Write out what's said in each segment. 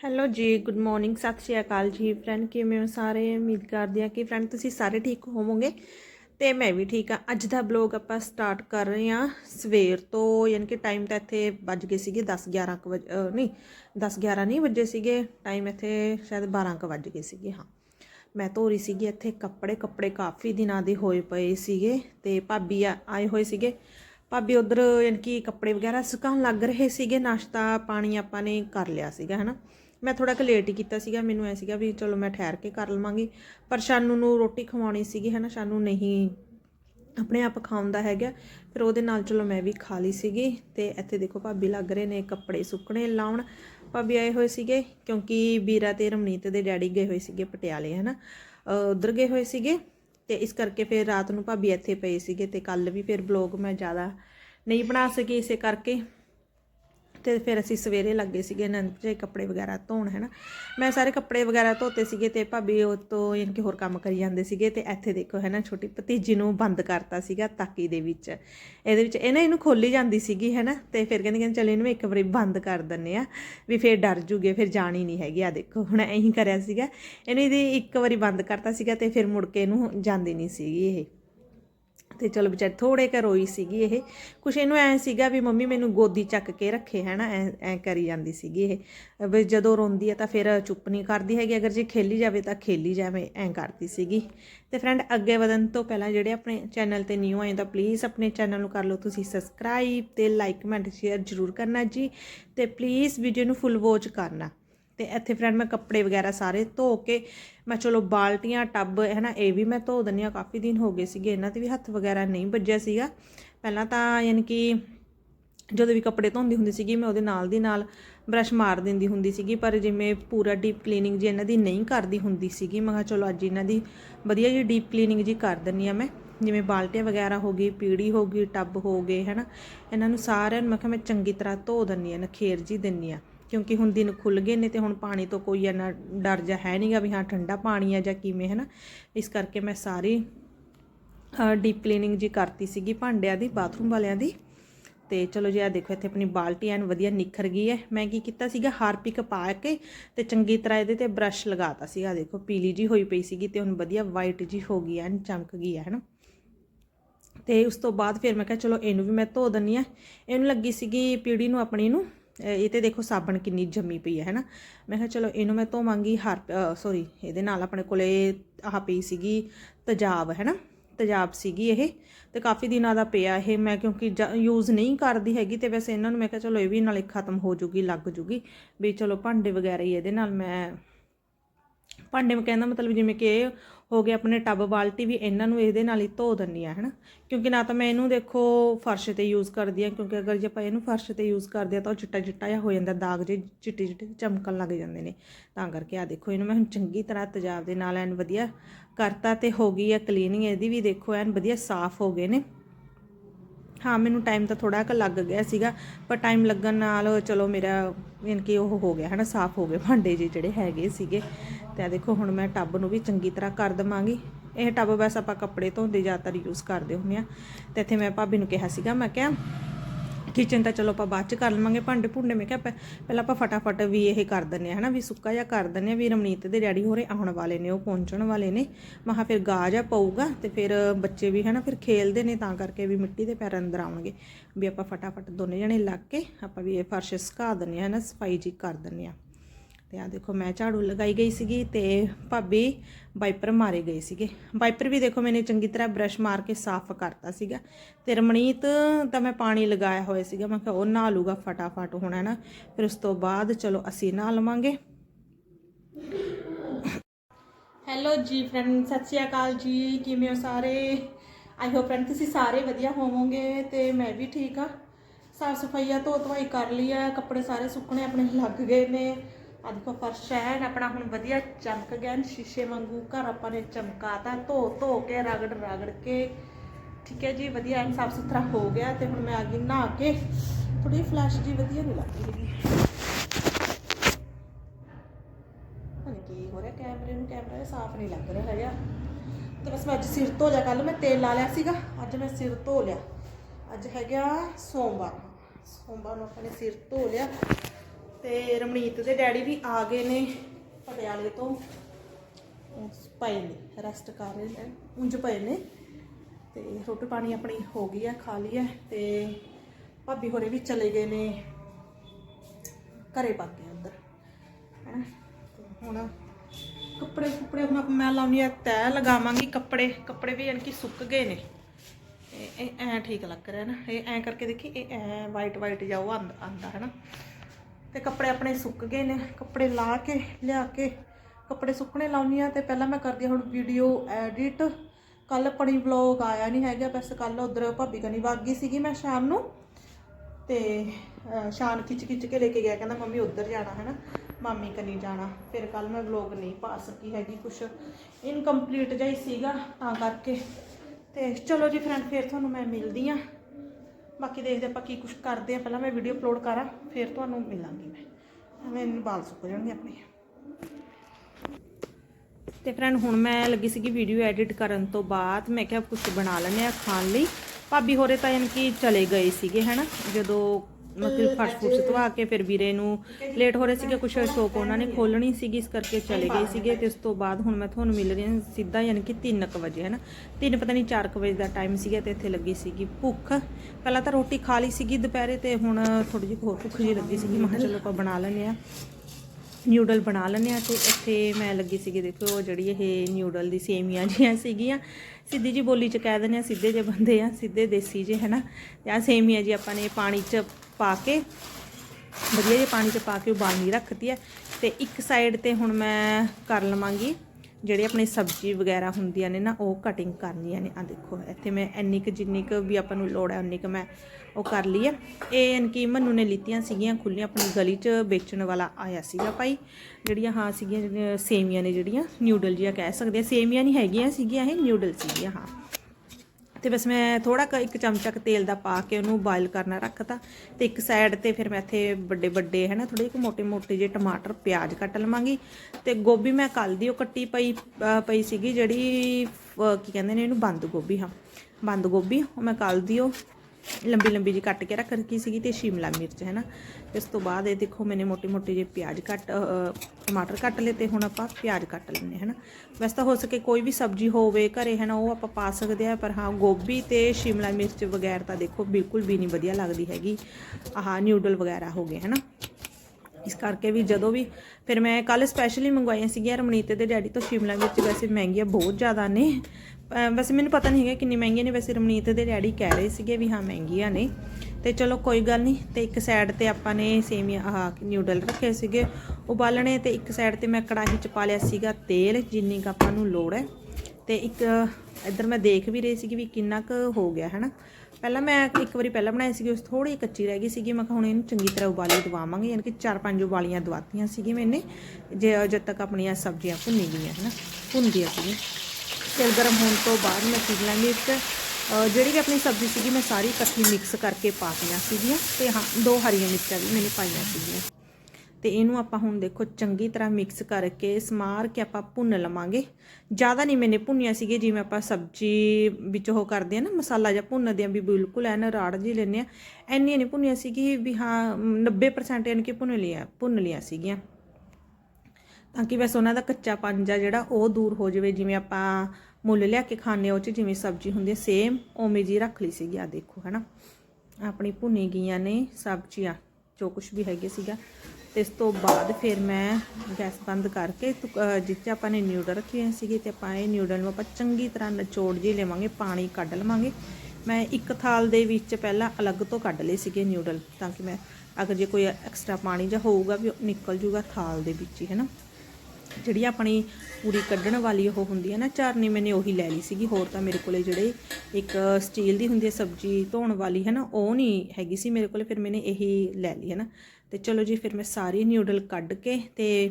Hello ਜੀ good morning ਸਤਿ ਸ਼੍ਰੀ ਅਕਾਲ ਜੀ ਫਰੈਂਡ ਕਿਵੇਂ ਹੋ ਸਾਰੇ? ਉਮੀਦ ਕਰਦੀ ਹਾਂ ਕਿ ਫਰੈਂਡ ਤੁਸੀਂ ਸਾਰੇ ਠੀਕ ਹੋਵੋਗੇ ਤੇ ਮੈਂ ਵੀ ਠੀਕ ਆ ਅੱਜ ਦਾ ਬਲੌਗ ਆਪਾਂ ਸਟਾਰਟ ਕਰ ਰਹੇ ਹਾਂ ਸਵੇਰ ਤੋਂ, ਯਾਨੀ ਕਿ ਟਾਈਮ ਤਾਂ ਇੱਥੇ ਵੱਜ ਗਏ ਸੀਗੇ 10 11 ਕੁ ਵਜੇ ਨਹੀਂ 10 11 ਨਹੀਂ ਵੱਜੇ ਸੀਗੇ ਟਾਈਮ ਇੱਥੇ ਸ਼ਾਇਦ 12 ਕੁ ਵੱਜ ਗਏ ਸੀਗੇ, ਹਾਂ। ਮੈਂ ਧੋ ਰਹੀ ਸੀਗੀ ਇੱਥੇ ਕੱਪੜੇ ਕੱਪੜੇ ਕਾਫੀ ਦਿਨਾਂ ਦੇ ਹੋਏ ਪਏ ਸੀਗੇ ਤੇ ਭਾਬੀ ਆਏ ਹੋਏ ਸੀਗੇ। ਭਾਬੀ ਉਧਰ ਯਾਨੀ ਕਿ ਕੱਪੜੇ ਵਗੈਰਾ ਸੁਕਾਉਣ ਲੱਗ ਰਹੇ ਸੀਗੇ, ਨਾਸ਼ਤਾ ਪਾਣੀ ਆਪਾਂ ਨੇ ਕਰ ਲਿਆ ਸੀਗਾ, ਹਨਾ। ਮੈਂ ਥੋੜਾ ਕੁ ਲੇਟ ਹੀ ਕੀਤਾ ਸੀਗਾ, ਮੈਨੂੰ ਐ ਸੀਗਾ ਵੀ ਚਲੋ ਮੈਂ ਠਹਿਰ ਕੇ ਕਰ ਲਵਾਂਗੀ। ਪਰ ਸ਼ਾਨੂ ਨੂੰ ਰੋਟੀ ਖਵਾਉਣੀ ਸੀਗੀ, ਹਨਾ, ਸ਼ਾਨੂ ਨਹੀਂ ਆਪਣੇ ਆਪ ਖਾਉਂਦਾ ਹੈਗਾ। ਫਿਰ ਉਹਦੇ ਨਾਲ ਚਲੋ ਮੈਂ ਵੀ ਖਾ ਲਈ ਸੀਗੀ ਤੇ ਇੱਥੇ ਦੇਖੋ ਭਾਬੀ ਲੱਗ ਰਹੇ ਨੇ ਕੱਪੜੇ ਸੁੱਕਣੇ ਲਾਉਣ। ਭਾਬੀ ਆਏ ਹੋਏ ਸੀਗੇ ਕਿਉਂਕਿ ਵੀਰਾ ਤੇ ਰਮਨੀਤ ਦੇ ਡੈਡੀ ਗਏ ਹੋਏ ਸੀਗੇ ਪਟਿਆਲੇ, ਹਨਾ ਉਧਰ ਗਏ ਹੋਏ ਸੀਗੇ। ਤੇ ਇਸ ਕਰਕੇ ਫਿਰ ਰਾਤ ਨੂੰ ਭਾਬੀ ਇੱਥੇ ਪਏ ਸੀਗੇ ਤੇ ਕੱਲ ਵੀ ਫਿਰ ਬਲੌਗ ਮੈਂ ਜ਼ਿਆਦਾ ਨਹੀਂ ਬਣਾ ਸਕੀ ਇਸੇ ਕਰਕੇ। ਤੇ ਫਿਰ ਅਸੀਂ ਸਵੇਰੇ ਲੱਗੇ ਸੀਗੇ ਨੰਜੇ ਕੱਪੜੇ ਵਗੈਰਾ ਧੋਣ ਹੈ ਨਾ ਮੈਂ ਸਾਰੇ ਕੱਪੜੇ ਵਗੈਰਾ ਧੋਤੇ ਸੀਗੇ ਤੇ ਭਾਬੀ ਉਹ ਤੋਂ ਯਾਨੀ ਕਿ ਹੋਰ ਕੰਮ ਕਰੀ ਜਾਂਦੇ ਸੀਗੇ ਤੇ ਇੱਥੇ ਦੇਖੋ ਹੈ ਨਾ ਛੋਟੀ ਭਤੀਜੀ ਨੂੰ ਬੰਦ ਕਰਤਾ ਸੀਗਾ ਤਾਕੀ ਦੇ ਵਿੱਚ। ਇਹਦੇ ਵਿੱਚ ਇਹ ਨਾ ਇਹਨੂੰ ਖੋਲੀ ਜਾਂਦੀ ਸੀਗੀ ਹੈ ਨਾ ਤੇ ਫਿਰ ਕਹਿੰਦੇ ਕਹਿੰਦੇ ਚਲ ਇਹਨੂੰ ਇੱਕ ਵਾਰੀ ਬੰਦ ਕਰ ਦਿੰਨੇ ਆ, ਵੀ ਫਿਰ ਡਰ ਜੂਗੇ, ਫਿਰ ਜਾਣੀ ਨਹੀਂ ਹੈਗੀ ਆ ਦੇਖੋ, ਹੁਣ ਇਹੀ ਕਰਿਆ ਸੀਗਾ। ਇਹਨੇ ਇਹਦੀ ਇੱਕ ਵਾਰੀ ਬੰਦ ਕਰਤਾ ਸੀਗਾ ਤੇ ਫਿਰ ਮੁੜ ਕੇ ਇਹਨੂੰ ਜਾਂਦੀ ਨਹੀਂ ਸੀਗੀ ਇਹ। ਤੇ ਚਲੋ ਵਿਚਾਰੀ ਥੋੜੇ ਕੁ ਰੋਈ ਸੀਗੀ ਇਹ। ਕੁਛ ਇਹਨੂੰ ਐ ਸੀਗਾ ਵੀ ਮੰਮੀ ਮੈਨੂੰ ਗੋਦੀ ਚੱਕ ਕੇ ਰੱਖੇ ਹੈ ਨਾ ਐ ਐ ਕਰੀ ਜਾਂਦੀ ਸੀਗੀ ਇਹ। ਵੀ ਜਦੋਂ ਰੋਂਦੀ ਹੈ ਤਾਂ ਫਿਰ ਚੁੱਪ ਨਹੀਂ ਕਰਦੀ ਹੈਗੀ। ਅਗਰ ਜੇ ਖੇਲੀ ਜਾਵੇ ਤਾਂ ਖੇਲੀ ਜਾਵੇ, ਐ ਕਰਦੀ ਸੀਗੀ। ਤੇ ਫਰੈਂਡ ਅੱਗੇ ਵਧਣ ਤੋਂ ਪਹਿਲਾਂ ਜਿਹੜੇ ਆਪਣੇ ਚੈਨਲ ਤੇ ਨਿਊ ਆਏ ਤਾਂ ਪਲੀਜ਼ ਆਪਣੇ ਚੈਨਲ ਨੂੰ ਕਰ ਲਓ। ਤੁਸੀਂ ਸਬਸਕ੍ਰਾਈਬ ਤੇ ਲਾਈਕ ਕਮੈਂਟ ਸ਼ੇਅਰ ਜ਼ਰੂਰ ਕਰਨਾ ਜੀ। ਤੇ ਪਲੀਜ਼ ਵੀਡੀਓ ਨੂੰ ਫੁੱਲ ਵੋਚ ਕਰਨਾ। ਤੇ ਇੱਥੇ ਫਰੈਂਡ ਮੈਂ ਕੱਪੜੇ ਵਗੈਰਾ ਸਾਰੇ ਧੋ ਕੇ ਮੈਂ ਚਲੋ ਬਾਲਟੀਆਂ, ਟੱਬ ਹੈ ਨਾ ਇਹ ਵੀ ਮੈਂ ਧੋ ਦਿੰਦੀ ਹਾਂ, ਕਾਫੀ ਦਿਨ ਹੋ ਗਏ ਸੀਗੇ, ਇਹਨਾਂ ਤੇ ਵੀ ਹੱਥ ਵਗੈਰਾ ਨਹੀਂ ਵੱਜਿਆ ਸੀਗਾ। ਪਹਿਲਾਂ ਤਾਂ ਯਾਨੀ ਕਿ ਜਦੋਂ ਵੀ ਕੱਪੜੇ ਧੋਂਦੀ ਹੁੰਦੀ ਸੀਗੀ, ਮੈਂ ਉਹਦੇ ਨਾਲ ਦੀ ਨਾਲ ਬ੍ਰਸ਼ ਮਾਰ ਦਿੰਦੀ ਹੁੰਦੀ ਸੀਗੀ, ਪਰ ਜਿਵੇਂ ਪੂਰਾ ਡੀਪ ਕਲੀਨਿੰਗ ਜੀ ਇਹਨਾਂ ਦੀ ਨਹੀਂ ਕਰਦੀ ਹੁੰਦੀ ਸੀਗੀ, ਮੈਂ ਕਿਹਾ ਚਲੋ ਅੱਜ ਇਹਨਾਂ ਦੀ ਵਧੀਆ ਜੀ ਡੀਪ ਕਲੀਨਿੰਗ ਜੀ ਕਰ ਦਿੰਨੀ ਆ ਮੈਂ। ਜਿਵੇਂ ਬਾਲਟੀਆਂ ਵਗੈਰਾ ਹੋ ਗਈ, ਪੀੜੀ ਹੋ ਗਈ, ਟੱਬ ਹੋ ਗਏ ਹੈ ਨਾ ਇਹਨਾਂ ਨੂੰ ਸਾਰਿਆਂ ਨੂੰ ਮੈਂ ਕਿਹਾ ਮੈਂ ਚੰਗੀ ਤਰ੍ਹਾਂ ਧੋ ਦਿੰਨੀ ਆ ਨਖੇਰ ਜੀ ਦਿੰਨੀ ਆ ਕਿਉਂਕਿ ਹੁਣ ਦਿਨ ਖੁੱਲ ਗਏ ਨੇ ਤੇ ਹੁਣ ਪਾਣੀ ਤੋਂ ਕੋਈ ਇੰਨਾ ਡਰ ਜਾ ਹੈ ਨਹੀਂਗਾ ਵੀ ਹਾਂ ਠੰਡਾ ਪਾਣੀ ਆ ਜਾਂ ਕਿਵੇਂ ਹੈ ਨਾ ਇਸ ਕਰਕੇ ਮੈਂ ਸਾਰੀ ਡੀਪ ਕਲੀਨਿੰਗ ਜੀ ਕਰਤੀ ਸੀਗੀ ਭਾਂਡਿਆਂ ਦੀ ਬਾਥਰੂਮ ਵਾਲਿਆਂ ਦੀ। ਤੇ ਚਲੋ ਜੀ ਆ ਦੇਖੋ, ਇੱਥੇ ਆਪਣੀ ਬਾਲਟੀ ਐਨ ਵਧੀਆ ਨਿਖਰ ਗਈ ਹੈ ਮੈਂ ਕੀ ਕੀਤਾ ਸੀਗਾ, ਹਾਰਪਿਕ ਪਾ ਕੇ ਤੇ ਚੰਗੀ ਤਰ੍ਹਾਂ ਇਹਦੇ ਤੇ ਬ੍ਰਸ਼ ਲਗਾਤਾ ਸੀਗਾ। ਦੇਖੋ, ਪੀਲੀ ਜੀ ਹੋਈ ਪਈ ਸੀਗੀ ਤੇ ਹੁਣ ਵਧੀਆ ਵਾਈਟ ਜੀ ਹੋ ਗਈ ਐਨ, ਚਮਕ ਗਈ ਹੈ ਹਨਾ? ਤੇ ਉਸ ਤੋਂ ਬਾਅਦ ਫਿਰ ਮੈਂ ਕਿਹਾ, ਚਲੋ ਇਹਨੂੰ ਵੀ ਮੈਂ ਧੋ ਦਿੰਨੀ ਆ। ਇਹਨੂੰ ਲੱਗੀ ਸੀਗੀ ਪੀੜੀ ਨੂੰ, ਆਪਣੀ ਨੂੰ। ਇਹ ਤੇ ਦੇਖੋ ਸਾਬਣ ਕਿੰਨੀ ਜੰਮੀ ਪਈ ਹੈ, ਹੈਨਾ? ਮੈਂ ਕਿਹਾ ਚਲੋ ਇਹਨੂੰ ਮੈਂ ਧੋਵਾਂਗੀ ਹਰ ਸੌਰੀ ਇਹਦੇ ਨਾਲ ਆਪਣੇ ਕੋਲੇ ਆਹ ਪਈ ਸੀਗੀ ਤਜਾਬ, ਹੈਨਾ? ਤਜਾਬ ਸੀਗੀ ਇਹ ਤੇ ਕਾਫੀ ਦਿਨਾਂ ਦਾ ਪਿਆ ਇਹ। ਮੈਂ ਕਿਉਂਕਿ ਯੂਜ਼ ਨਹੀਂ ਕਰਦੀ ਹੈਗੀ ਤੇ ਵੈਸੇ ਇਹਨਾਂ ਨੂੰ ਮੈਂ ਕਿਹਾ ਚਲੋ ਇਹ ਵੀ ਨਾਲੇ ਖਤਮ ਹੋ ਜੂਗੀ, ਲੱਗ ਜੂਗੀ। ਵੀ ਚਲੋ ਭਾਂਡੇ ਵਗੈਰਾ ਹੀ ਇਹਦੇ ਨਾਲ ਮੈਂ ਭਾਂਡੇ ਮੈਂ ਕਹਿੰਦਾ ਮਤਲਬ ਜਿਵੇਂ ਕਿ ਇਹ ਹੋ ਗਏ ਆਪਣੇ ਟੱਬ ਬਾਲਟੀ ਵੀ ਇਹਨਾਂ ਨੂੰ ਇਹਦੇ ਨਾਲ ਹੀ ਧੋ ਦਿੰਨੀ ਆ, ਹਨਾ? ਕਿਉਂਕਿ ਨਾ ਤਾਂ ਮੈਂ ਇਹਨੂੰ ਦੇਖੋ ਫਰਸ਼ ਤੇ ਯੂਜ਼ ਕਰਦੀ ਆ, ਕਿਉਂਕਿ ਅਗਰ ਜੇ ਆਪਾਂ ਇਹਨੂੰ ਫਰਸ਼ ਤੇ ਯੂਜ਼ ਕਰਦੇ ਆ ਤਾਂ ਉਹ ਚਿੱਟਾ ਚਿੱਟਾ ਜਿਹਾ ਹੋ ਜਾਂਦਾ, ਦਾਗ ਜੇ ਚਿੱਟੇ ਚਿੱਟੇ ਚਮਕਣ ਲੱਗ ਜਾਂਦੇ ਨੇ। ਤਾਂ ਕਰਕੇ ਆ ਦੇਖੋ, ਇਹਨੂੰ ਮੈਂ ਹੁਣ ਚੰਗੀ ਤਰ੍ਹਾਂ ਤੇਜ਼ਾਬ ਦੇ ਨਾਲ ਐਨ ਵਧੀਆ ਕਰਤਾ ਤੇ ਹੋ ਗਈ ਹੈ ਕਲੀਨਿੰਗ ਇਹਦੀ ਵੀ ਦੇਖੋ ਐਨ ਵਧੀਆ ਸਾਫ਼ ਹੋ ਗਏ ਨੇ। ਹਾਂ, ਮੈਨੂੰ ਟਾਈਮ ਤਾਂ ਥੋੜਾ ਕੁ ਲੱਗ ਗਿਆ ਸੀਗਾ, ਪਰ ਟਾਈਮ ਲੱਗਣ ਨਾਲ ਚਲੋ ਮੇਰਾ ਯਾਨੀ ਕਿ ਉਹ ਹੋ ਗਿਆ, ਹਨਾ, ਸਾਫ਼ ਹੋ ਗਏ ਭਾਂਡੇ ਜੀ ਜਿਹੜੇ ਹੈਗੇ ਸੀਗੇ। ਤੇ ਆ ਦੇਖੋ, ਹੁਣ ਮੈਂ ਟੱਬ ਨੂੰ ਵੀ ਚੰਗੀ ਤਰ੍ਹਾਂ ਕਰ ਦਵਾਂਗੀ। ਇਹ ਟੱਬ ਵੈਸੇ ਆਪਾਂ ਕੱਪੜੇ ਧੋਂਦੇ ਜ਼ਿਆਦਾਤਰ ਯੂਜ਼ ਕਰਦੇ ਹੁੰਦੇ ਆ। ਤੇ ਇੱਥੇ ਮੈਂ ਭਾਬੀ ਨੂੰ ਕਿਹਾ ਸੀਗਾ, ਮੈਂ ਕਿਹਾ ਕਿਚਨ ਤਾਂ ਚਲੋ ਆਪਾਂ ਬਾਅਦ ਚ ਕਰ ਲਵਾਂਗੇ, ਭਾਂਡੇ ਭੁੰਡੇ ਮੈਂ ਕਿਹਾ ਪਹਿ- ਪਹਿਲਾਂ ਆਪਾਂ ਫਟਾਫਟ ਵੀ ਇਹ ਕਰ ਦਿੰਨੇ ਆ ਹਨਾ, ਵੀ ਸੁੱਕਾ ਜਿਹਾ ਕਰ ਦਿੰਨੇ ਆ ਵੀ ਰਮਨੀਤ ਦੇ ਡੈਡੀ ਹੋਰੇ ਆਉਣ ਵਾਲੇ ਨੇ, ਉਹ ਪਹੁੰਚਣ ਵਾਲੇ ਨੇ ਮਹਾ ਫਿਰ ਗਾਹ ਜਿਹਾ ਪਊਗਾ ਤੇ ਫਿਰ ਬੱਚੇ ਵੀ, ਹਨਾ, ਫਿਰ ਖੇਲਦੇ ਨੇ ਤਾਂ ਕਰਕੇ ਵੀ ਮਿੱਟੀ ਦੇ ਪੈਰ ਅੰਦਰ ਆਉਣਗੇ, ਵੀ ਆਪਾਂ ਫਟਾਫਟ ਦੋਨੇ ਜਣੇ ਲੱਗ ਕੇ ਆਪਾਂ ਵੀ ਇਹ ਫਰਸ਼ ਸੁਕਾ ਦਿੰਨੇ ਆ ਹਨਾ, ਸਫ਼ਾਈ ਜੀ ਕਰ ਦਿੰਨੇ ਆ ਤੇ ਆ ਦੇਖੋ ਮੈਂ ਝਾੜੂ ਲਗਾਈ ਗਈ ਸੀਗੀ ਤੇ ਭਾਬੀ ਵਾਈਪਰ ਮਾਰੇ ਗਏ ਸੀਗੇ। ਵਾਈਪਰ ਵੀ ਦੇਖੋ ਮੈਨੇ ਚੰਗੀ ਤਰ੍ਹਾਂ ਬ੍ਰਸ਼ ਮਾਰ ਕੇ ਸਾਫ਼ ਕਰਤਾ ਸੀਗਾ। ਤੇ ਰਮਣੀਤ ਤਾਂ ਮੈਂ ਪਾਣੀ ਲਗਾਇਆ ਹੋਇਆ ਸੀਗਾ। ਮੈਂ ਕਿਹਾ ਉਹ ਨਹਾ ਲੂਗਾ ਫਟਾਫਟ ਹੁਣ, ਹੈ ਨਾ? ਫਿਰ ਉਸ ਤੋਂ ਬਾਅਦ ਚਲੋ ਅਸੀਂ ਨਹਾ ਲਵਾਂਗੇ। ਹੈਲੋ ਜੀ ਫਰੈਂਡ, ਸਤਿ ਸ਼੍ਰੀ ਅਕਾਲ ਜੀ। ਕਿਵੇਂ ਹੋ ਸਾਰੇ? ਆਈ ਹੋਪ ਫਰੈਂਡ ਤੁਸੀਂ ਸਾਰੇ ਵਧੀਆ ਹੋਵੋਗੇ ਤੇ ਮੈਂ ਵੀ ਠੀਕ ਆ। ਸਾਫ਼ ਸਫਾਈਆ ਧੋ ਧਵਾਈ ਕਰ ਲਈ ਆ। ਕੱਪੜੇ ਸਾਰੇ ਸੁੱਕਣੇ, ਆਪਣੇ ਲੱਗ ਗਏ ਨੇ। ਆ ਦੇਖੋ ਫਰਸ਼ ਹੈ, ਆਪਣਾ ਹੁਣ ਵਧੀਆ ਚਮਕ ਗਿਆ ਸ਼ੀਸ਼ੇ ਵਾਂਗੂ ਘਰ ਆਪਾਂ ਨੇ ਚਮਕਾਤਾ, ਧੋ ਧੋ ਕੇ, ਰਗੜ ਰਗੜ ਕੇ। ਠੀਕ ਹੈ ਜੀ, ਵਧੀਆ, ਐਨ ਸਾਫ਼ ਸੁਥਰਾ ਹੋ ਗਿਆ ਤੇ ਹੁਣ ਮੈਂ ਆ ਗਈ ਨਹਾ ਕੇ। ਥੋੜੀ ਫਲੈਸ਼ ਜੀ ਵਧੀਆ ਨਹੀਂ ਲੱਗ ਰਹੀ ਪਤਾ ਕੀ ਹੋ ਰਿਹਾ, ਕੈਮਰੇ ਨੂੰ ਕੈਮਰਾ ਸਾਫ਼ ਨਹੀਂ ਲੱਗ ਰਿਹਾ ਹੈਗਾ। ਤੇ ਬਸ ਮੈਂ ਅੱਜ ਸਿਰ ਧੋ ਲਿਆ ਕੱਲ ਮੈਂ ਤੇਲ ਲਾ ਲਿਆ ਸੀਗਾ, ਅੱਜ ਮੈਂ ਸਿਰ ਧੋ ਲਿਆ। ਅੱਜ ਹੈਗਾ ਸੋਮਵਾਰ ਸੋਮਵਾਰ ਨੂੰ ਆਪਾਂ ਨੇ ਸਿਰ ਧੋ ਲਿਆ। ਤੇ ਰਮਣੀਤ ਦੇ ਡੈਡੀ ਵੀ ਆ ਗਏ ਨੇ ਪਟਿਆਲੇ ਤੋਂ। ਪਏ ਨੇ ਰੈਸਟ ਕਰ ਰਹੇ ਨੇ, ਉਂਝ ਪਏ ਨੇ। ਤੇ ਰੋਟੀ ਪਾਣੀ ਆਪਣੀ ਹੋ ਗਈ ਹੈ ਖਾ ਲਈ ਹੈ ਤੇ ਭਾਬੀ ਹੋਰੇ ਵੀ ਚਲੇ ਗਏ ਨੇ ਘਰੇ ਕੇ ਅੰਦਰ, ਹੈਨਾ। ਤੇ ਹੁਣ ਕੱਪੜੇ ਕੁੱਪੜੇ ਹੁਣ ਮੈਂ ਲਾਉਣੀ ਆ ਤੈਅ ਲਗਾਵਾਂਗੀ ਕੱਪੜੇ ਕੱਪੜੇ ਵੀ ਯਾਨੀ ਕਿ ਸੁੱਕ ਗਏ ਨੇ। ਇਹ ਇਹ ਐ ਠੀਕ ਲੱਗ ਰਿਹਾ ਨਾ, ਇਹ ਐ ਕਰਕੇ ਦੇਖੀ, ਇਹ ਐ ਵਾਈਟ ਵਾਈਟ ਜਿਹਾ ਉਹ ਆਂਦਾ ਆਂਦਾ ਹੈ ਨਾ ਤੇ ਕੱਪੜੇ ਆਪਣੇ ਸੁੱਕ ਗਏ ਨੇ ਕੱਪੜੇ ਲਾ ਕੇ ਲਿਆ ਕੇ ਕੱਪੜੇ ਸੁੱਕਣੇ ਲਾਉਣੀ ਆ ਤੇ ਪਹਿਲਾਂ ਮੈਂ ਕਰਦੀ ਹਾਂ ਹੁਣ ਵੀਡੀਓ ਐਡਿਟ ਕੱਲ ਆਪਣੀ ਵਲੌਗ ਆਇਆ ਨਹੀਂ ਹੈਗਾ ਬਸ ਕੱਲ ਉਧਰ ਭਾਬੀ ਕਨੀ ਵਗ ਗਈ ਸੀਗੀ ਮੈਂ ਸ਼ਾਮ ਨੂੰ। ਤੇ ਅਹ, ਸ਼ਾਨ ਖਿੱਚ ਖਿੱਚ ਕੇ ਲੈ ਕੇ ਗਿਆ ਕਹਿੰਦਾ ਮੰਮੀ ਉੱਧਰ ਜਾਣਾ ਹੈ ਨਾ ਮਾਮੀ ਕਨੀ ਜਾਣਾ। ਫਿਰ ਕੱਲ ਮੈਂ ਵਲੌਗ ਨਹੀਂ ਪਾ ਸਕੀ ਹੈਗੀ ਕੁਛ। ਇਨਕੰਪਲੀਟ ਜਿਹਾ ਹੀ ਸੀਗਾ ਤਾਂ ਕਰਕੇ। ਤੇ ਚਲੋ ਜੀ ਫਰੈਂਡ ਫਿਰ ਤੁਹਾਨੂੰ ਮੈਂ ਮਿਲਦੀ ਆ ਬਾਕੀ ਦੇਖਦੇ ਆਪਾਂ ਕੀ ਕੁਛ ਕਰਦੇ ਆ ਪਹਿਲਾਂ ਮੈਂ ਵੀਡੀਓ ਅਪਲੋਡ ਕਰਾਂ, ਫਿਰ ਤੁਹਾਨੂੰ ਮਿਲਾਂਗੀ ਮੈਂ। ਐਵੇਂ ਬਾਲ ਸੁੱਕ ਜਾਣਗੇ ਆਪਣੇ। ਤੇ ਫਰੈਂਡ ਹੁਣ ਮੈਂ ਲੱਗੀ ਸੀਗੀ ਵੀਡੀਓ ਐਡਿਟ ਕਰਨ ਤੋਂ ਬਾਅਦ ਮੈਂ ਕਿਹਾ ਕੁਝ ਬਣਾ ਲੈਂਦੇ ਆ ਖਾਣ ਲਈ। ਭਾਬੀ ਹੋਰੇ ਤਾਂ ਯਾਨੀ ਕਿ ਚਲੇ ਗਏ ਸੀਗੇ, ਹਨਾ? ਜਦੋਂ ਮਤਲਬ ਫਾਸਟ ਫੂਡ ਸਤਵਾ ਕੇ ਫਿਰ ਵੀਰੇ ਨੂੰ ਲੇਟ ਹੋ ਰਹੇ ਸੀਗੇ ਕੁਝ ਸ਼ੋਪ ਉਹਨਾਂ ਨੇ ਖੋਲਣੀ ਸੀਗੀ ਇਸ ਕਰਕੇ ਚਲੇ ਗਏ ਸੀਗੇ ਤੇ ਉਸ ਤੋਂ ਬਾਅਦ ਹੁਣ ਮੈਂ ਤੁਹਾਨੂੰ ਮਿਲ ਰਹੀ ਹਾਂ ਸਿੱਧਾ ਯਾਨੀ ਕਿ 3:00 ਵਜੇ ਹਨਾ? 3 ਪਤਾ ਨਹੀਂ 4:00 ਵਜੇ ਦਾ ਟਾਈਮ ਸੀਗਾ ਤੇ ਇੱਥੇ ਲੱਗੀ ਸੀਗੀ ਭੁੱਖ। ਪਹਿਲਾਂ ਤਾਂ ਰੋਟੀ ਖਾ ਲਈ ਸੀਗੀ ਦੁਪਹਿਰੇ ਤੇ ਹੁਣ ਥੋੜੀ ਜਿਹੀ ਹੋਰ ਭੁੱਖ ਜਿਹੀ ਲੱਗੀ ਸੀਗੀ। ਮੈਂ ਕਿਹਾ ਚਲੋ ਆਪਾਂ ਬਣਾ ਲੈਂਦੇ ਆ ਨਿਊਡਲ ਬਣਾ ਲੈਂਦੇ ਆ ਤੇ ਇੱਥੇ ਮੈਂ ਲੱਗੀ ਸੀਗੀ ਦੇਖੋ ਉਹ ਜਿਹੜੀ ਇਹ ਨਿਊਡਲ ਦੀ ਸੇਮੀਆਂ ਜੀਆਂ ਸੀਗੀਆਂ। ਸਿੱਧੀ ਜੀ ਬੋਲੀ ਚ ਕਹਿ ਦਿੰਦੇ ਆ ਸਿੱਧੇ ਜੇ ਬੰਦੇ ਆ ਸਿੱਧੇ ਦੇਸੀ ਜੇ ਹਨਾ? ਤੇ ਆ ਸੇਮੀਆਂ ਜੀ ਆਪਾਂ ਨੇ ਪਾਣੀ ਚ ਪਾ ਕੇ, ਵਧੀਆ ਜਿਹੇ ਪਾਣੀ ਚ ਪਾ ਕੇ ਉਬਾਲਣੀ ਰੱਖਤੀ ਹੈ। ਤੇ ਇੱਕ ਸਾਈਡ ਤੇ ਹੁਣ ਮੈਂ ਕਰ ਲਵਾਂਗੀ, ਜਿਹੜੇ ਆਪਣੀ ਸਬਜ਼ੀ ਵਗੈਰਾ ਹੁੰਦੀਆਂ ਨੇ ਨਾ, ਉਹ ਕਟਿੰਗ ਕਰਨੀਆਂ ਨੇ। ਆ ਦੇਖੋ, ਇੱਥੇ ਮੈਂ ਇੰਨੀ ਕੁ ਜਿੰਨੀ ਕੁ ਵੀ ਆਪਾਂ ਨੂੰ ਲੋੜ ਹੈ, ਉਨੀ ਕੁ ਮੈਂ ਉਹ ਕਰ ਲਈ ਹੈ। ਇਹ ਅਨਕੀ ਮੰਨੂ ਨੇ ਲਿੱਤੀਆਂ ਸੀਗੀਆਂ ਖੁੱਲੀਆਂ ਆਪਣੀ ਗਲੀ 'ਚ ਵੇਚਣ ਵਾਲਾ ਆਇਆ ਸੀਗਾ ਭਾਈ। ਜਿਹੜੀਆਂ ਹਾਂ ਸੀਗੀਆਂ, ਜਿਹੜੀਆਂ ਸੇਮੀਆਂ ਨੇ ਜਿਹੜੀਆਂ ਨਿਊਡਲ ਜਿਹਾ ਕਹਿ ਸਕਦੇ ਆ ਸੇਮੀਆਂ ਨਹੀਂ ਹੈਗੀਆਂ ਸੀਗੀਆਂ, ਇਹ ਨਿਊਡਲ ਸੀਗੀਆਂ, ਹਾਂ। ਤੇ ਬਸ ਮੈਂ ਥੋੜਾ ਕ ਇੱਕ ਚਮਚਾ ਤੇਲ ਦਾ ਪਾ ਕੇ ਉਹਨੂੰ ਬੋਇਲ ਕਰਨਾ ਰੱਖਤਾ ਤੇ ਇੱਕ ਸਾਈਡ ਤੇ ਫਿਰ ਮੈਂ ਇੱਥੇ ਵੱਡੇ ਵੱਡੇ ਹੈ ਨਾ ਥੋੜੇ ਜਿਹੇ ਮੋਟੇ ਮੋਟੇ ਜੇ ਟਮਾਟਰ, ਪਿਆਜ਼ ਕੱਟ ਲਵਾਂਗੀ ਤੇ ਗੋਭੀ ਮੈਂ ਕੱਲ ਦੀ ਉਹ ਕੱਟੀ ਪਈ ਪਈ ਸੀਗੀ ਜਿਹੜੀ ਕੀ ਕਹਿੰਦੇ ਨੇ ਇਹਨੂੰ ਬੰਦ ਗੋਭੀ, ਹਾਂ, ਬੰਦ ਗੋਭੀ, ਉਹ ਮੈਂ ਕੱਲ ਦੀ ਉਹ ਲੰਬੀ ਲੰਬੀ ਜੀ ਕੱਟ ਕੇ ਰੱਖ ਰੱਖੀ ਸੀਗੀ ਤੇ ਸ਼ਿਮਲਾ ਮਿਰਚ, ਹੈ ਨਾ? ਇਸ ਤੋਂ ਬਾਅਦ ਇਹ ਦੇਖੋ ਮੈਨੇ ਮੋਟੇ ਮੋਟੇ ਜੇ ਪਿਆਜ਼ ਕੱਟ ਟਮਾਟਰ ਕੱਟ ਲਏ ਤੇ ਹੁਣ ਆਪਾਂ ਪਿਆਜ਼ ਕੱਟ ਲੈਣੇ ਹੈ ਨਾ? ਵੈਸੇ ਤਾਂ ਹੋ ਸਕੇ ਕੋਈ ਵੀ ਸਬਜ਼ੀ ਹੋਵੇ ਘਰੇ, ਹੈ ਨਾ, ਉਹ ਆਪਾਂ ਪਾ ਸਕਦੇ ਆ ਪਰ ਹਾਂ, ਗੋਭੀ ਤੇ ਸ਼ਿਮਲਾ ਮਿਰਚ ਵਗੈਰ ਤਾਂ ਦੇਖੋ ਬਿਲਕੁਲ ਵੀ ਨਹੀਂ ਵਧੀਆ ਲੱਗਦੀ ਹੈਗੀ। ਆਹ ਨਿਊਡਲ ਵਗੈਰਾ ਹੋ ਗਏ, ਹੈ ਨਾ? ਇਸ ਕਰਕੇ ਵੀ ਜਦੋਂ ਵੀ, ਫਿਰ ਮੈਂ ਕੱਲ ਸਪੈਸ਼ਲੀ ਮੰਗਵਾਈਆਂ ਸੀਗੀਆਂ ਰਮਨੀਤ ਦੇ ਡੈਡੀ ਤੋਂ, ਸ਼ਿਮਲਾ ਮਿਰਚ ਵੈਸੇ ਮਹਿੰਗੀਆਂ ਬਹੁਤ ਜ਼ਿਆਦਾ ਨੇ ਵੈਸੇ ਮੈਨੂੰ ਪਤਾ ਨਹੀਂ ਹੈਗਾ ਕਿੰਨੀ ਮਹਿੰਗੀਆਂ ਨੇ, ਵੈਸੇ ਰਮਨੀਤ ਦੇ ਡੈਡੀ ਕਹਿ ਰਹੇ ਸੀਗੇ ਵੀ ਹਾਂ ਮਹਿੰਗੀਆਂ ਨੇ। ਤੇ ਚਲੋ ਕੋਈ ਗੱਲ ਨਹੀਂ, ਤੇ ਇੱਕ ਸਾਈਡ ਤੇ ਆਪਾਂ ਨੇ ਸੇਮੀਆਂ ਆਹ ਨਿਊਡਲ ਰੱਖੇ ਸੀਗੇ। ਉਬਾਲਣੇ ਤੇ ਇੱਕ ਸਾਈਡ ਤੇ ਮੈਂ ਕੜਾਹੀ ਚ ਪਾ ਲਿਆ ਸੀਗਾ ਤੇਲ, ਜਿੰਨੀ ਕੁ ਆਪਾਂ ਨੂੰ ਲੋੜ ਹੈ। ਤੇ ਇੱਕ ਇੱਧਰ ਮੈਂ ਦੇਖ ਵੀ ਰਹੀ ਸੀਗੀ ਵੀ ਕਿੰਨਾ ਕੁ ਹੋ ਗਿਆ, ਹਨਾ। ਪਹਿਲਾਂ ਮੈਂ ਇੱਕ ਵਾਰੀ ਪਹਿਲਾਂ ਬਣਾਈ ਸੀਗੀ, ਉਸ ਥੋੜੀ ਕੱਚੀ ਰਹਿ ਗਈ ਸੀਗੀ। ਮੈਂ ਕਿਹਾ ਹੁਣ ਇਹਨੂੰ ਚੰਗੀ ਤਰ੍ਹਾਂ ਉਬਾਲੀ ਦਵਾਵਾਂਗੇ, ਯਾਨੀ ਕਿ ਚਾਰ ਪੰਜ ਉਬਾਲੀਆਂ ਦਵਾਤੀਆਂ ਸੀਗੀ ਮੈਨੇ, ਜੇ ਜਦ ਤੱਕ ਆਪਣੀਆਂ ਸਬਜ਼ੀਆਂ ਭੁੰਨੀ ਗਈਆਂ, ਹਨਾ। ਭੁੰਨਦੀਆਂ ਸੀਗੀਆਂ। ਤੇਲ ਗਰਮ ਹੋਣ ਤੋਂ ਬਾਅਦ ਮੈਂ ਸ਼ਿਮਲਾ ਮਿਰਚ ਅਹ, ਜਿਹੜੀ ਵੀ ਆਪਣੀ ਸਬਜ਼ੀ ਸੀਗੀ ਮੈਂ ਸਾਰੀ ਇਕੱਠੀ ਮਿਕਸ ਕਰਕੇ ਪਾ ਪਾਤੀਆਂ ਸੀਗੀਆਂ ਤੇ ਹਾਂ, ਦੋ ਹਰੀਆਂ ਮਿਰਚਾਂ ਵੀ ਮੈਨੇ ਪਾਈਆਂ ਸੀਗੀਆਂ। ਤੇ ਇਹਨੂੰ ਆਪਾਂ ਹੁਣ ਦੇਖੋ ਚੰਗੀ ਤਰ੍ਹਾਂ ਮਿਕਸ ਕਰਕੇ ਸਮਾਰ ਕੇ ਆਪਾਂ ਭੁੰਨ ਲਵਾਂਗੇ। ਜ਼ਿਆਦਾ ਨਹੀਂ ਮੈਨੇ ਭੁੰਨੀਆਂ ਸੀਗੇ ਜਿਵੇਂ ਆਪਾਂ ਸਬਜ਼ੀ ਵਿੱਚ ਉਹ ਕਰਦੇ ਆ ਨਾ, ਮਸਾਲਾ ਜਾਂ ਭੁੰਨਦੇ ਆ ਵੀ ਬਿਲਕੁਲ ਐਨ ਰਾੜ ਜੀ ਲੈਂਦੇ ਆ ਐਨੀਆਂ ਨਹੀਂ ਭੁੰਨੀਆਂ ਸੀਗੀ, ਵੀ ਹਾਂ 90% ਯਾਨੀ ਕਿ ਭੁੰਨ ਲਿਆ ਭੁੰਨ ਲਿਆ ਸੀਗੀਆਂ। ਤਾਂ ਕਿ ਬਸ ਉਹਨਾਂ ਦਾ ਕੱਚਾ ਪੰਜਾ ਜਿਹੜਾ ਉਹ ਦੂਰ ਹੋ ਜਾਵੇ, ਜਿਵੇਂ ਆਪਾਂ ਮੁੱਲ ਲਿਆ ਕੇ ਖਾਣੇ, ਉਹ ਚ ਜਿਵੇਂ ਸਬਜ਼ੀ ਹੁੰਦੀ ਹੈ ਸੇਮ ਉਵੇਂ ਜੀ ਰੱਖ ਲਈ ਸੀਗੀ ਆ ਦੇਖੋ, ਹੈਨਾ। ਆਪਣੀ ਭੁੰਨੀ ਗਈਆਂ ਨੇ ਸਬਜ਼ੀਆਂ, ਜੋ ਕੁਝ ਵੀ ਹੈਗੇ ਸੀਗਾ। ਤੇ ਇਸ ਤੋਂ ਬਾਅਦ ਫਿਰ ਮੈਂ ਗੈਸ ਬੰਦ ਕਰਕੇ ਤੁ- 'ਚ ਆਪਾਂ ਨੇ ਨਿਊਡਲ ਰੱਖੇ ਹੋਏ ਸੀਗੇ, ਤੇ ਆਪਾਂ ਇਹ ਨਿਊਡਲ ਨੂੰ ਆਪਾਂ ਚੰਗੀ ਤਰ੍ਹਾਂ ਨਚੋੜ ਜੀ ਲਵਾਂਗੇ, ਪਾਣੀ ਕੱਢ ਲਵਾਂਗੇ। ਮੈਂ ਇੱਕ ਥਾਲ ਦੇ ਵਿੱਚ ਪਹਿਲਾਂ ਅਲੱਗ ਤੋਂ ਕੱਢ ਲਏ ਸੀਗੇ ਨਿਊਡਲ ਤਾਂ ਕਿ ਮੈਂ, ਅਗਰ ਜੇ ਕੋਈ ਐਕਸਟਰਾ ਪਾਣੀ ਜਾਂ ਹੋਊਗਾ ਵੀ ਉਹ ਨਿਕਲ ਜੂਗਾ ਥਾਲ ਦੇ ਵਿੱਚ ਹੀ ਹੈ ਨਾ ਜਿਹੜੀ ਆਪਣੀ ਪੂਰੀ ਕੱਢਣ ਵਾਲੀ ਉਹ ਹੁੰਦੀ ਹੈ ਨਾ, ਚਾਰਨੀ ਮੈਨੇ ਉਹੀ ਲੈ ਲਈ ਸੀਗੀ। ਹੋਰ ਤਾਂ ਮੇਰੇ ਕੋਲੇ ਜਿਹੜੇ ਇੱਕ ਸਟੀਲ ਦੀ ਹੁੰਦੀ ਹੈ, ਸਬਜ਼ੀ ਧੋਣ ਵਾਲੀ ਹੈ ਨਾ, ਉਹ ਨਹੀਂ ਹੈਗੀ ਸੀ ਮੇਰੇ ਕੋਲੇ, ਫਿਰ ਮੈਨੇ ਇਹੀ ਲੈ ਲਈ ਹੈ ਨਾ। ਤੇ ਚਲੋ ਜੀ, ਫਿਰ ਮੈਂ ਸਾਰੀ ਨਿਊਡਲ ਕੱਢ ਕੇ ਤੇ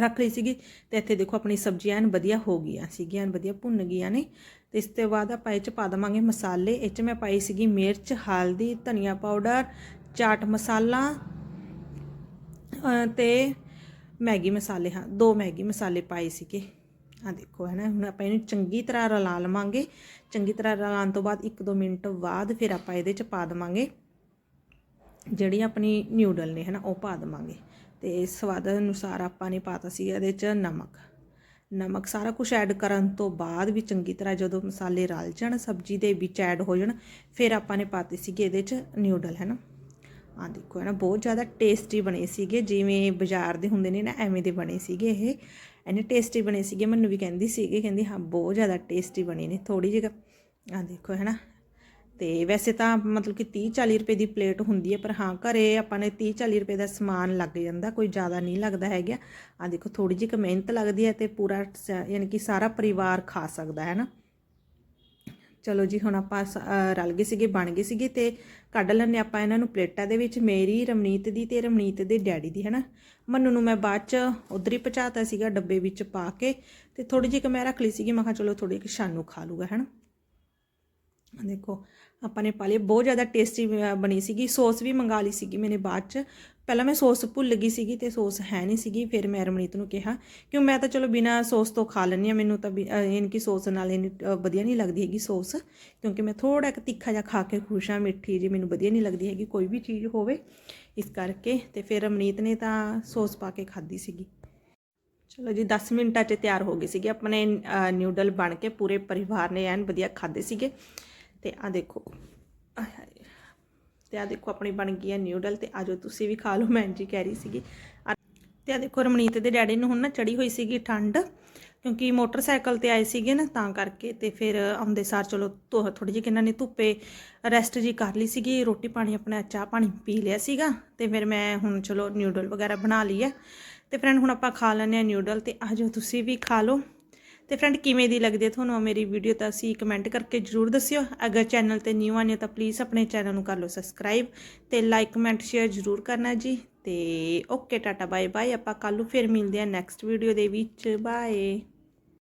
ਰੱਖ ਲਈ ਸੀਗੀ। ਤੇ ਇੱਥੇ ਦੇਖੋ, ਆਪਣੀ ਸਬਜ਼ੀਆਂ ਐਨ ਵਧੀਆ ਹੋ ਗਈਆਂ ਸੀਗੀਆਂ, ਐਨ ਵਧੀਆ ਭੁੰਨ ਗਈਆਂ ਨੇ। ਤੇ ਇਸ ਤੋਂ ਬਾਅਦ ਆਪਾਂ ਇਹ ਚ ਪਾ ਦਵਾਂਗੇ ਮਸਾਲੇ। ਇਹ ਚ ਮੈਂ ਪਾਈ ਸੀਗੀ ਮਿਰਚ, ਹਲਦੀ, ਧਨੀਆ ਪਾਊਡਰ, ਚਾਟ ਮਸਾਲਾ, ਅਹ ਤੇ ਮੈਗੀ ਮਸਾਲੇ, ਹਾਂ, ਦੋ ਮੈਗੀ ਮਸਾਲੇ ਪਾਏ ਸੀਗੇ। ਆ ਦੇਖੋ ਹੈ ਨਾ ਹੁਣ ਆਪਾਂ ਇਹਨੂੰ ਚੰਗੀ ਤਰ੍ਹਾਂ ਰਲਾ ਲਵਾਂਗੇ। ਚੰਗੀ ਤਰ੍ਹਾਂ ਰਲਾਉਣ ਤੋਂ ਬਾਅਦ 1-2 ਮਿੰਟ ਬਾਅਦ ਫਿਰ ਆਪਾਂ ਇਹਦੇ ਚ ਪਾ ਦਵਾਂਗੇ। ਜਿਹੜੀ ਆਪਣੀ ਨਿਊਡਲ ਨੇ ਹੈ ਨਾ ਉਹ ਪਾ ਦੇਵਾਂਗੇ। ਤੇ ਸਵਾਦ ਅਨੁਸਾਰ ਆਪਾਂ ਨੇ ਪਾਤਾ ਸੀ ਇਹਦੇ 'ਚ ਨਮਕ। ਨਮਕ ਸਾਰਾ ਕੁਝ ਐਡ ਕਰਨ ਤੋਂ ਬਾਅਦ ਵੀ ਚੰਗੀ ਤਰ੍ਹਾਂ ਜਦੋਂ ਮਸਾਲੇ ਰਲ ਜਾਣ, ਸਬਜ਼ੀ ਦੇ ਵਿੱਚ ਐਡ ਹੋ ਜਾਣ, ਫਿਰ ਆਪਾਂ ਨੇ ਪਾਤੇ ਸੀਗੇ ਇਹਦੇ 'ਚ ਨਿਊਡਲ ਹੈ ਨਾ ਆ ਦੇਖੋ ਹੈ ਨਾ ਬਹੁਤ ਜ਼ਿਆਦਾ ਟੇਸਟੀ ਬਣੇ ਸੀਗੇ, ਜਿਵੇਂ ਬਾਜ਼ਾਰ ਦੇ ਹੁੰਦੇ ਨੇ ਨਾ, ਐਵੇਂ ਦੇ ਬਣੇ ਸੀਗੇ ਇਹ। ਐਨੇ ਟੇਸਟੀ ਬਣੇ ਸੀਗੇ, ਮੈਨੂੰ ਵੀ ਕਹਿੰਦੀ ਸੀਗੀ, ਕਹਿੰਦੀ, ਹਾਂ, ਬਹੁਤ ਜ਼ਿਆਦਾ ਟੇਸਟੀ ਬਣੇ ਨੇ ਥੋੜੀ ਜਿਹੀ ਆ ਦੇਖੋ ਹੈ ਨਾ ਤੇ ਵੈਸੇ ਤਾਂ ਮਤਲਬ ਕਿ 30 40 ਰੁਪਏ ਦੀ ਪਲੇਟ ਹੁੰਦੀ ਹੈ, ਪਰ ਹਾਂ, ਘਰੇ ਆਪਾਂ ਨੇ 30 40 ਰੁਪਏ ਦਾ ਸਮਾਨ ਲੱਗ ਜਾਂਦਾ, ਕੋਈ ਜ਼ਿਆਦਾ ਨਹੀਂ ਲੱਗਦਾ ਹੈਗਾ। ਆ ਦੇਖੋ ਥੋੜੀ ਜਿਹੀ ਕੁ ਮਿਹਨਤ ਲੱਗਦੀ ਹੈ ਤੇ ਪੂਰਾ ਸ- ਯਾਨੀ ਕਿ ਸਾਰਾ ਪਰਿਵਾਰ ਖਾ ਸਕਦਾ ਹੈ ਨਾ ਚਲੋ ਜੀ, ਹੁਣ ਆਪਾਂ ਰਲ ਗਏ ਸੀਗੇ, ਬਣ ਗਏ ਸੀਗੇ ਤੇ ਕੱਢ ਲੈਣੇ ਆਪਾਂ ਇਹਨਾਂ ਨੂੰ ਪਲੇਟਾਂ ਦੇ ਵਿੱਚ, ਮੇਰੀ, ਰਮਨੀਤ ਦੀ ਤੇ ਰਮਨੀਤ ਦੇ ਡੈਡੀ ਦੀ, ਹੈਨਾ? ਮੰਨੂ ਨੂੰ ਮੈਂ ਬਾਅਦ ਚ ਉਧਰ ਹੀ ਪਹੁੰਚਾਤਾ ਸੀਗਾ, ਡੱਬੇ ਵਿੱਚ ਪਾ ਕੇ ਤੇ ਥੋੜੀ ਜਿਹੀ ਕੁ ਮੈਂ ਰੱਖ ਲਈ ਸੀਗੀ, ਮੈਂ ਕਿਹਾ ਚਲੋ ਥੋੜੀ ਕਿ ਸ਼ਾਨੂ ਖਾ ਲੂਗਾ ਹੈਨਾ? ਆਹ ਦੇਖੋ, ਆਪਾਂ ਨੇ ਪਾ ਲਈ, ਬਹੁਤ ਜ਼ਿਆਦਾ ਟੇਸਟੀ ਬਣੀ ਸੀਗੀ, ਸੌਸ ਵੀ ਮੰਗਾ ਲਈ ਸੀਗੀ ਮੈਨੇ ਬਾਅਦ ਚ ਪਹਿਲਾਂ ਮੈਂ ਸੌਸ ਭੁੱਲ ਗਈ ਸੀਗੀ ਤੇ ਸੌਸ ਹੈ ਨਹੀਂ ਸੀਗੀ ਫਿਰ ਮੈਂ ਰਮਨੀਤ ਨੂੰ ਕਿਹਾ ਕਿਉਂ ਮੈਂ ਤਾਂ ਚਲੋ ਬਿਨਾ ਸੌਸ ਤੋਂ ਖਾ ਲੈਂਦੀ ਆ ਮੈਨੂੰ ਤਾਂ ਵੀ, ਅਹ, ਯਾਨੀ ਸੌਸ ਨਾਲ ਇੰਨੀ ਵਧੀਆ ਨਹੀਂ ਲੱਗਦੀ ਹੈਗੀ ਸੌਸ ਕਿਉਂਕਿ ਮੈਂ ਥੋੜਾ ਇੱਕ ਤਿੱਖਾ ਜਿਹਾ ਖਾ ਕੇ ਖੁਸ਼ ਹਾਂ ਮਿੱਠੀ ਜੀ ਮੈਨੂੰ ਵਧੀਆ ਨਹੀਂ ਲੱਗਦੀ ਹੈਗੀ ਕੋਈ ਵੀ ਚੀਜ਼ ਹੋਵੇ ਇਸ ਕਰਕੇ ਤੇ ਫਿਰ ਰਮਨੀਤ ਨੇ ਤਾਂ ਸੌਸ ਪਾ ਕੇ ਖਾਧੀ ਸੀਗੀ। ਚਲੋ ਜੀ 10 ਮਿੰਟਾਂ 'ਚ ਤਿਆਰ ਹੋ ਗਏ ਸੀਗੇ ਆਪਣੇ ਨਿਊਡਲ ਬਣ ਕੇ ਪੂਰੇ ਪਰਿਵਾਰ ਨੇ ਐਨ ਵਧੀਆ ਖਾਦੇ ਸੀਗੇ ਤੇ ਆ ਦੇਖੋ ਤੇ ਆ ਦੇਖੋ ਆਪਣੀ ਬਣ ਗਈ ਹੈ ਨਿਊਡਲ ਤੇ ਆਜੋ ਤੁਸੀਂ ਵੀ ਖਾ ਲਓ, ਮੈਂ ਜੀ ਕਹਿ ਰਹੀ ਸੀਗੀ। ਆ- ਤੇ ਆ ਦੇਖੋ ਰਮਨੀਤ ਦੇ ਡੈਡੀ ਨੂੰ ਹੁਣ ਨਾ ਚੜੀ ਹੋਈ ਸੀਗੀ ਠੰਡ, ਕਿਉਂਕਿ ਮੋਟਰਸਾਈਕਲ ਤੇ ਆਏ ਸੀਗੇ ਨਾ ਤਾਂ ਕਰਕੇ ਤੇ ਫਿਰ ਆਉਂਦੇ ਸਾਰ ਚਲੋ ਥੋੜੀ ਜਿਹੀ ਕਿੰਨਾਂ ਨੇ ਧੁੱਪੇ ਰੈਸਟ ਜੀ ਕਰ ਲਈ ਸੀਗੀ, ਰੋਟੀ ਪਾਣੀ ਆਪਣਾ ਚਾਹ ਪਾਣੀ ਪੀ ਲਿਆ ਸੀਗਾ ਤੇ ਫਿਰ ਮੈਂ ਹੁਣ ਚਲੋ ਨਿਊਡਲ ਵਗੈਰਾ ਬਣਾ ਲਈ ਹੈ ਤੇ ਫਰੈਂਡ ਹੁਣ ਆਪਾਂ ਖਾ ਲੈਂਦੇ ਆ ਨਿਊਡਲ ਤੇ ਆਜੋ ਤੁਸੀਂ ਵੀ ਖਾ ਲਓ। ਤੇ ਫਰੈਂਡ ਕਿਵੇਂ ਦੀ ਲੱਗਦੀ ਹੈ ਤੁਹਾਨੂੰ ਮੇਰੀ ਵੀਡੀਓ ਤਾਂ ਅਸੀਂ ਕਮੈਂਟ ਕਰਕੇ ਜਰੂਰ ਦੱਸਿਓ। ਅਗਰ ਚੈਨਲ ਤੇ ਨਿਊ ਆਨੇ ਤਾਂ ਪਲੀਜ਼ ਆਪਣੇ ਚੈਨਲ ਨੂੰ ਕਰ ਲਓ ਸਬਸਕ੍ਰਾਈਬ ਤੇ ਲਾਈਕ ਕਮੈਂਟ ਸ਼ੇਅਰ ਜਰੂਰ ਕਰਨਾ ਜੀ। ਤੇ ਓਕੇ ਟਾਟਾ ਬਾਏ ਬਾਏ ਆਪਾਂ ਕੱਲ ਨੂੰ ਫਿਰ ਮਿਲਦੇ ਆ ਨੈਕਸਟ ਵੀਡੀਓ ਦੇ ਵਿੱਚ। ਬਾਏ